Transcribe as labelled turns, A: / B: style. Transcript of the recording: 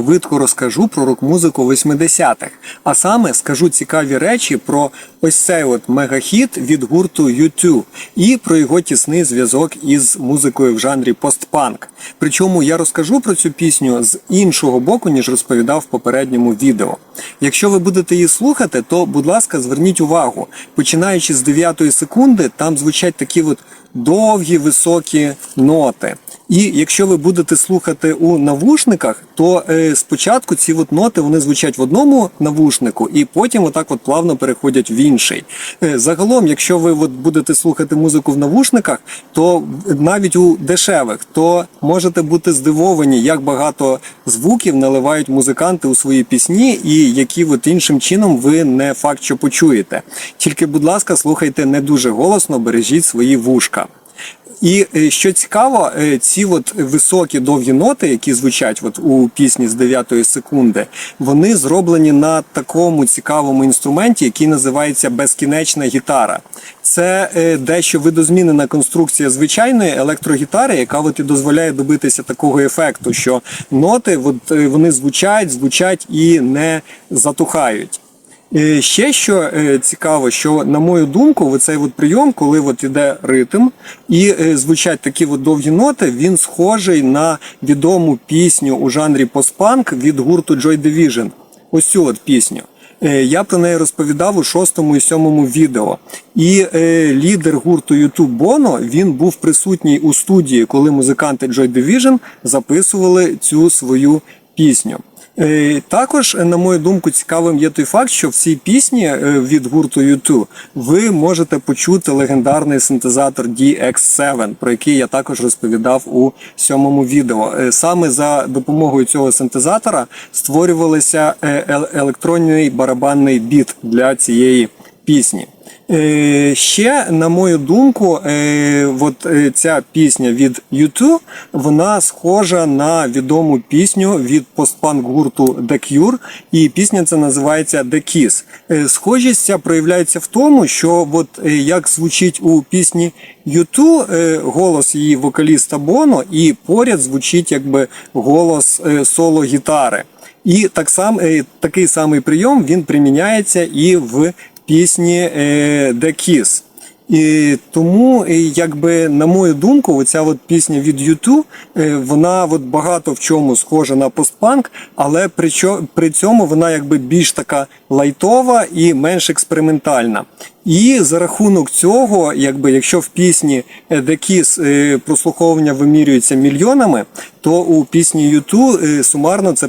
A: швидко розкажу про рок-музику 80-х. А саме скажу цікаві речі про ось цей от мегахіт від гурту U2 і про його тісний зв'язок із музикою в жанрі постпанк. Причому я розкажу про цю пісню з іншого боку, ніж розповідав в попередньому відео. Якщо ви будете її слухати, то, будь ласка, зверніть увагу. Починаючи з 9 секунди, там звучать такі от довгі високі ноти. І якщо ви будете слухати у навушниках, то спочатку ці от ноти вони звучать в одному навушнику, і потім отак от плавно переходять в інший. Е, загалом, якщо ви от будете слухати музику в навушниках, то навіть у дешевих, то можете бути здивовані, як багато звуків наливають музиканти у свої пісні, і які от іншим чином ви не факт, що почуєте. Тільки, будь ласка, слухайте не дуже голосно, бережіть свої вушка. І е, що цікаво, е, ці от високі довгі ноти, які звучать от у пісні з 9 секунди, вони зроблені на такому цікавому інструменті, який називається безкінечна гітара. Це е, дещо видозмінена конструкція звичайної електрогітари, яка от і дозволяє добитися такого ефекту, що ноти от, вони звучать, звучать і не затухають. Е, Ще що е, цікаво, що на мою думку, оцей от прийом, коли от іде ритм і е, звучать такі от довгі ноти, він схожий на відому пісню у жанрі постпанк від гурту Joy Division. Ось цю от пісню. Я про неї розповідав у шостому і сьомому відео. І е, лідер гурту YouTube Боно він був присутній у студії, коли музиканти Joy Division записували цю свою пісню. Е, Також, на мою думку, цікавим є той факт, що в цій пісні е, від гурту U2 ви можете почути легендарний синтезатор DX7, про який я також розповідав у сьомому відео. Е, Саме за допомогою цього синтезатора створювалися е, електронний барабанний біт для цієї пісні. Е, ще, на мою думку, е, от е, ця пісня від U2, вона схожа на відому пісню від постпанк гурту The Cure, і пісня ця називається The Kiss. Схожість ця проявляється в тому, що от як звучить у пісні U2 е, голос її вокаліста Боно, і поряд звучить якби голос соло гітари. І так само е, такий самий прийом він приміняється і в пісні е, The Kiss. І тому, якби на мою думку, оця от пісня від U2, е, вона от багато в чому схожа на постпанк, але при, цьому вона якби більш така лайтова і менш експериментальна. І за рахунок цього, якби якщо в пісні е, The Kiss прослуховування вимірюється мільйонами, то у пісні U2 е, сумарно це